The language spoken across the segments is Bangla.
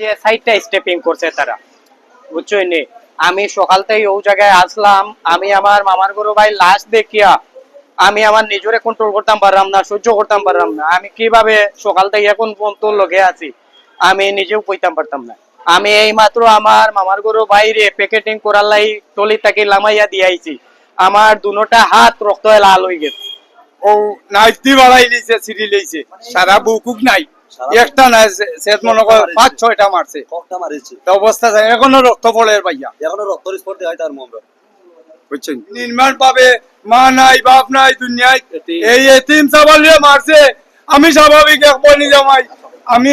যে সাইডটা স্টেপিং করছে তারা। বুঝছই আমি সকাল থেকে ও জায়গায় আসলাম, আমি আমার মামার গরু ভাই লাশ দেখিয়া আমি আমার নিজরে কন্ট্রোল করতাম পারলাম না, সহ্য করতাম পারলাম না। আমি কীভাবে সকাল থেকে এখন পর্যন্ত লগে আছি, আমি নিজেও কইতাম পারতাম না। আমি এই মাত্র আমার মামার গরু বাইরে প্যাকেটিং করার লাই টলি তাকে লামাইয়া দিয়াইছি আমার দুনোটা হাত রক্ত লাল হয়ে গেছে। ও, নাইটি বাড়াই লিছে সিঁড়ি লইছে। সারা বুকুক নাই। একটা নাই সেত মনে কর পাঁচ ছয়টা মারছে। মারিছে। অবস্থা যায় এখনও রক্ত পড়ে ভাইয়া। এখনও রক্ত দেখায় তার মোমরা। বুঝছেন? নির্মাণ পাবে মা নাই বাপ নাই দুনিয়ায় এই এতিম সাবালিয়ে মারছে। আমি স্বাভাবিক এক বনি জামাই। আমি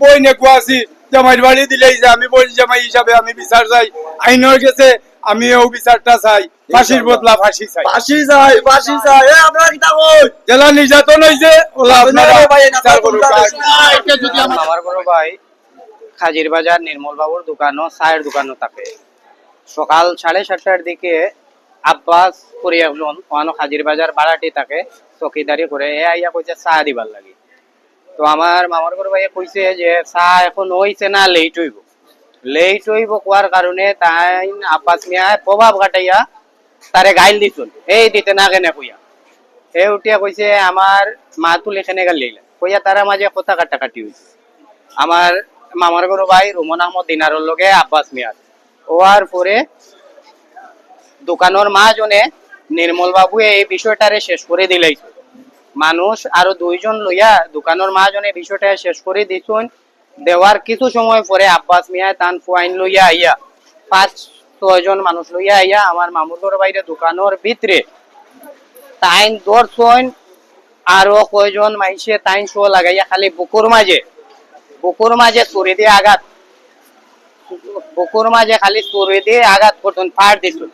বই নেকু আছি। জামাইর বাড়ি দিলেই যে আমি বলি জামাই হিসাবে আমি বিচার চাই। আইনের গেছে আমি ও বিচারটা চাই। ফাঁসির বদলা ফাঁসি চাই। ফাঁসি যায় ফাঁসি যায় এ আপনারা কি তা কই জেলা নির্যাতন হয়েছে ওলা আপনারা ভাই, আমার খাজির বাজার নির্মল বাবুর দোকানও চায়ের দোকানও থাকে। সকাল সাড়ে সাতটার দিকে আব্বাস করে একজন ওখানে বাজার ভাড়াটি থাকে চকিদারি করে এ আইয়া কইছে চা দিবার লাগি। তো আমার মামার বড় ভাইয়ে কইছে যে চা এখন হইছে না লেট হইব। লেট হইব কোয়ার কারণে তাই আব্বাস মিয়া প্রভাব ঘাটাইয়া তারে গাইল দিছুন এই দিতে না কেনে কইয়া। এ উঠিয়া কইছে, আমার মা তুলে এখানে গেল কইয়া তারা মাঝে কথা কাটাকাটি হইছে। আমার মামার গরু ভাই রুমন আহমদ দিনারর লগে আব্বাস মিয়ার। ওয়ার পরে দোকানের মাহাজনে নির্মল বাবু এই বিষয়টারে শেষ করে দিলাই মানুষ আরও দুইজন লইয়া দোকানের মাহাজনে বিষয়টা শেষ করে দিছুন। দেওয়ার কিছু সময় পরে আব্বাস মিয়া তান ফুয়াইন লইয়া আইয়া পাঁচ ছয়জন মানুষ লইয়া আইয়া আমার মামুর গরু বাইরে দোকানের ভিতরে তাইন দর্শন আরও কয়জন মাইসে তাইন শো লাগাইয়া খালি বুকুর মাঝে বুকুর মাঝে চুরি দিয়ে আঘাত। বুকুর মাঝে খালি চুরি দিয়ে আঘাত করতেন ফার দিতেন।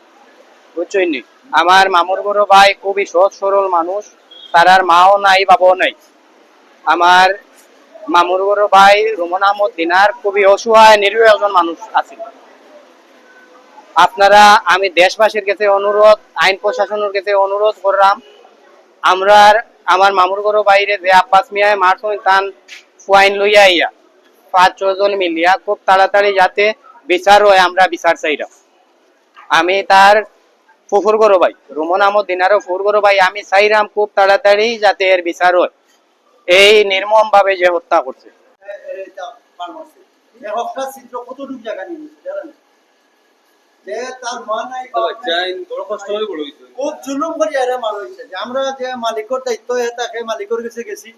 বুঝছই আমার মামুর বড় ভাই খুবই সহজ সরল মানুষ তারার মাও নাই, বাবাও নাই। আমার মামুর বড় ভাই রুমন আহমদ দিনার খুবই অসহায়, নিরীহ একজন মানুষ আছে আপনারা, আমি দেশবাসীর কাছে অনুরোধ, আইন প্রশাসনের কাছে অনুরোধ করলাম। আমরা আমার মামুর ঘর বাইরে যে আব্বাস মিয়ায় মারছুন, তান ফুয়াইন লইয়া আইয়া। পাঁচ ছজন মিলিয়া খুব তাড়াতাড়ি যাতে বিচার হয়, আমরা বিচার চাইরা আমি তার ফুফুর গরো ভাই রুমন আহমদ দিনারও ফুফুর গরো ভাই, আমি চাইরাম খুব তাড়াতাড়ি যাতে এর বিচার হয়। এই নির্মম ভাবে যে হত্যা করছে যে তার মা নাই বড় কষ্ট হয়ে বড় হইছে খুব জুলুম করে এরা মার হয়েছে যে আমরা যে মালিকের দায়িত্ব এ তাকে কাছে গেছি।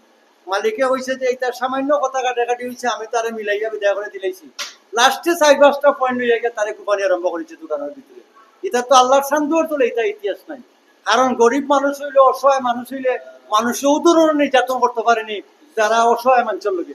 মালিকে হয়েছে যে এটা সামান্য কথা কাটাকাটি হয়েছে আমি তারে মিলাইয়া বিদায় করে দিলাইছি। লাস্টে চার পাঁচটা পয়েন্ট গিয়ে তারে কোপানি আরম্ভ করেছে দোকানের ভিতরে। এটা তো আল্লাহর তোলে এটা ইতিহাস নাই। কারণ গরিব মানুষ হইলে অসহায় মানুষ হইলে মানুষেও ধরনের নির্যাতন করতে পারেনি যারা অসহায় মানুষের লোকে।